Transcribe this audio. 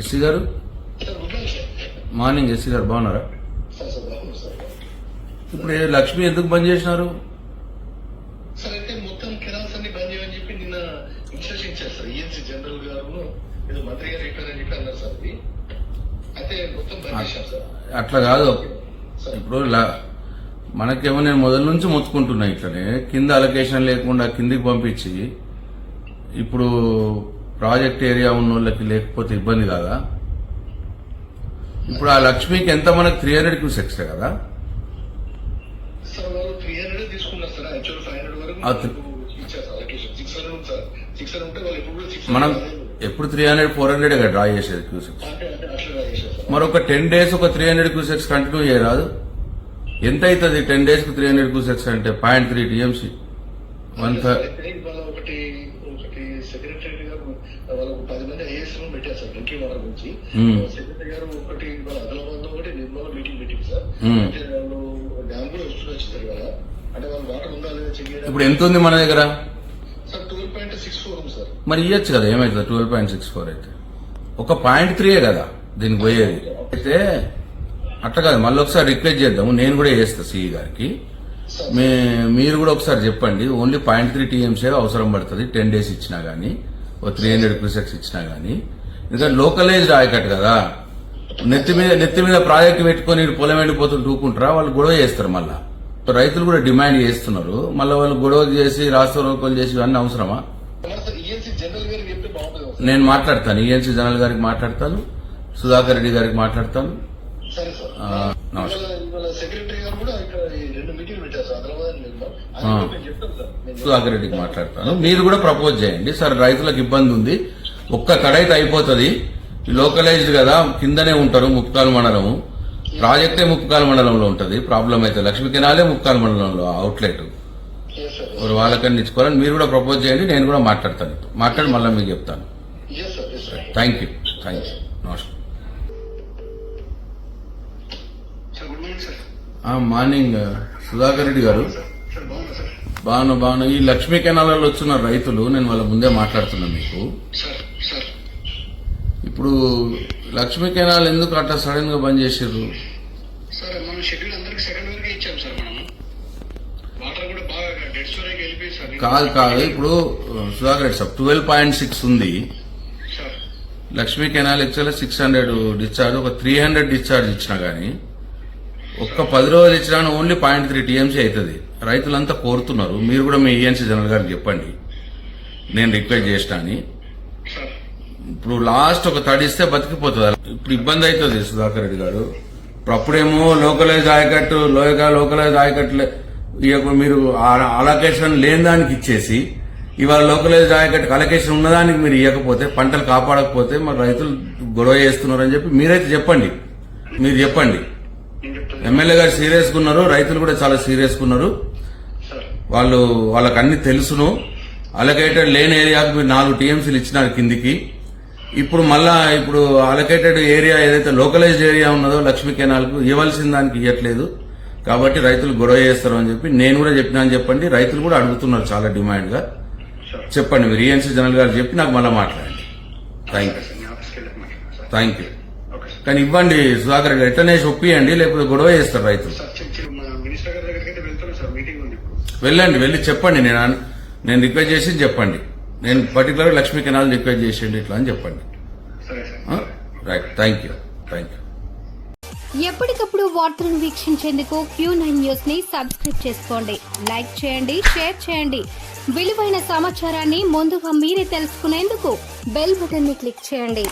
SC గారు? Morning SC గారు బాగున్నారా? ఇప్పుడు లక్ష్మి ఎందుకు బంద్ చేసినారు? సార్ అయితే మొత్తం కెనాల్స్ అన్ని బంద్ చేయమని చెప్పి నిన్న ఇన్స్ట్రక్షన్ ఇచ్చారు సార్ ఈఎన్సీ జనరల్ గారు ఏదో మంత్రి గారు చెప్పారని చెప్పి అన్నారు సార్ అది. అయితే మొత్తం బంద్ చేశాం సార్. అట్లా కాదు. ఇప్పుడు మనకేమో నేను మొదల నుంచి మొత్తుకుంటున్నా ఇట్లనే కింద అలొకేషన్ లేకుండా కిందికి పంపించి ఇప్పుడు ప్రాజెక్ట్ ఏరియా ఉన్న వాళ్ళకి లేకపోతే ఇబ్బంది కాదా? ఇప్పుడు ఆ లక్ష్మికి ఎంత మనకు త్రీ హండ్రెడ్ క్యూసెక్స్ కదా? మనం ఎప్పుడు three hundred four hundred draw చేసేది క్యూసెక్స్ మరొక టెన్ డేస్ ఒక త్రీ హండ్రెడ్ క్యూసెక్స్ కంటిన్యూ చేయరాదు ఎంత అవుతుంది టెన్ డేస్కు త్రీ హండ్రెడ్ క్యూసెక్స్ అంటే? Point three TMC one third అయితే వాళ్ళ ఒకటి ఒకటి సెక్రటరీ గారు వాళ్ళకు పది మంది ఐఏఎస్ పెట్టారు సార్ డ్రింకింగ్ వాటర్ గురించి. సెక్రటరీ గారు ఒకటి ఆదిలాబాద్లో ఒకటి నిర్మల మీటింగ్ పెట్టింది సార్. అంటే వాళ్ళు డ్యామ్ కూడా వస్తున్నారు సార్ ఇవాళ అంటే వాళ్ళ వాటర్ ఉందా లేదా చెక్ చేయడం ఇప్పుడు ఎంత ఉంది మన దగ్గర? Sir twelve point six four ఉంది సార్. మరి ఇవ్వచ్చు కదా ఏమవుతుంది ట్వెల్వ్ పాయింట్ సిక్స్ ఫోర్ అయితే. ఒక పాయింట్ త్రీయే కదా దీనికి పోయేది. అయితే అట్లా కాదు మళ్ళీ ఒకసారి రిక్వెస్ట్ చేద్దాము. నేను కూడా చేస్తా సిఈ గారికి. మీరు కూడా ఒకసారి చెప్పండి. ఓన్లీ పాయింట్ త్రీ టీఎంసీ అవసరం పడుతుంది టెన్ డేస్ ఇచ్చినా గానీ. ఓ త్రీ హండ్రెడ్ క్యూసెక్స్ ఇచ్చినా గానీ ఎందుకంటే లోకలైజ్డ్ ఆయకట్ కదా. నెత్తి మీద నెత్తి మీద ప్రాజెక్ట్ పెట్టుకొని పొలం ఎండిపోతుంటే ఊకుంటారా వాళ్ళు గొడవ చేస్తారు మళ్ళా. రైతులు కూడా డిమాండ్ చేస్తున్నారు. మళ్ళీ వాళ్ళు గొడవ చేసి రాష్ట్ర రోకలు చేసి ఇవన్నీ అవసరమా? నేను మాట్లాడతాను. ఈఎన్సీ జనరల్ గారికి మాట్లాడతాను. సుధాకర్ రెడ్డి గారికి మాట్లాడతాను. నమస్కారం. సుధాకర్ రెడ్డికి మాట్లాడతాను. మీరు కూడా ప్రపోజ్ చేయండి. సార్ రైతులకు ఇబ్బంది ఉంది. ఒక్క కడైతే అయిపోతుంది. లోకలైజ్డ్ కదా కిందనే ఉంటారు ముప్కాల మండలము. ప్రాజెక్టే ముప్కాల మండలంలో ఉంటుంది. ప్రాబ్లం అయితే లక్ష్మీ కెనాలే ముప్కాల మండలంలో అవుట్లెట్ Yes, మరి ఇచ్చుకోవాలని మీరు కూడా ప్రపోజ్ చేయండి నేను కూడా మాట్లాడతాను. మాట్లాడి మళ్ళీ మీకు చెప్తాను. థ్యాంక్ యూ థ్యాంక్ యూ నమస్కారం సార్ గుడ్ మార్నింగ్ సార్ ఆ, మార్నింగ్ సుధాకర్ రెడ్డి గారు. బాగున్నా బాను ఈ లక్ష్మీ కెనాలలో వచ్చిన రైతులు నేను వాళ్ళ ముందే మాట్లాడుతున్నాను మీకు. ఇప్పుడు లక్ష్మీ కెనాల్ ఎందుకు అట్లా సడన్గా బంద్ చేసారు కాదు కాదు. ఇప్పుడు Sudhakar Reddy sir twelve point six ఉంది. Lakshmi canal actual six hundred discharge ఒక త్రీ హండ్రెడ్ డిశ్చార్జ్ ఇచ్చినా గానీ ఒక్క పది రోజులు ఇచ్చినా ఓన్లీ పాయింట్ త్రీ టీఎంసీ అవుతుంది. రైతులంతా కోరుతున్నారు. మీరు కూడా మీ ఈఎన్సీ జనరల్ గారికి చెప్పండి. నేను రిక్వెస్ట్ చేసిన అని. ఇప్పుడు లాస్ట్ ఒక తడిస్తే బతికిపోతుంది. ఇప్పుడు ఇబ్బంది అవుతుంది సుధాకర్ రెడ్డి గారు. ఇప్పుడు అప్పుడేమో లోకలైజ్ ఆయకట్టు లోయగా లోకలైజ్ ఆయకట్లు ఇక మీరు అలొకేషన్ లేని దానికి ఇచ్చేసి ఇవాళ లోకలైజ్ ఆయకట్టు అలొకేషన్ ఉన్నదానికి మీరు ఇవ్వకపోతే పంటలు కాపాడకపోతే మరి రైతులు గొడవ చేస్తున్నారని చెప్పి మీరైతే చెప్పండి. మీరు చెప్పండి. ఎమ్మెల్యే గారు సీరియస్గా ఉన్నారు రైతులు కూడా చాలా సీరియస్గా ఉన్నారు. వాళ్ళు వాళ్ళకి అన్ని తెలుసును. అలొకేటెడ్ లేని ఏరియాకు మీరు నాలుగు టీఎంసీలు ఇచ్చినారు కిందికి. ఇప్పుడు మళ్ళా ఇప్పుడు అలొకేటెడ్ ఏరియా ఏదైతే లోకలైజ్డ్ ఏరియా ఉన్నదో లక్ష్మీ కెనాల్కు ఇవ్వాల్సిన దానికి ఇవ్వట్లేదు. కాబట్టి రైతులు గొడవ చేస్తారు అని చెప్పి నేను కూడా చెప్పినా అని చెప్పండి. రైతులు కూడా అడుగుతున్నారు చాలా డిమాండ్గా. సార్ చెప్పండి మీరు. ఈఎన్సీ జనరల్ గారు చెప్పి నాకు మళ్ళీ మాట్లాడండి. థ్యాంక్ యూ థ్యాంక్ యూ కానీ ఇవ్వండి సుధాకర్ గారు ఎట్లనే ఒప్పియండి లేకపోతే గొడవ చేస్తారు రైతులు. సార్ చెక్ చెక్ మా మినిస్టర్ గారి దగ్గరికి అయితే వెళ్తాను సార్ మీటింగ్ ఉంది ఇప్పుడు. వెళ్ళండి వెళ్ళి చెప్పండి నేను నేను రిక్వెస్ట్ చేసి చెప్పండి. నేను పర్టికులర్ లక్ష్మీ కెనాల్ రిక్వెస్ట్ చేసేయండి ఇట్లా అని చెప్పండి. సరే sir. Right thank you thank you. ఎప్పటికప్పుడు వార్తలను వీక్షించేందుకు క్యూ నైన్ న్యూస్ని సబ్స్క్రైబ్ చేసుకోండి. లైక్ చేయండి షేర్ చేయండి. విలువైన సమాచారాన్ని ముందుగా మీరే తెలుసుకునేందుకు బెల్ బటన్ని క్లిక్ చేయండి.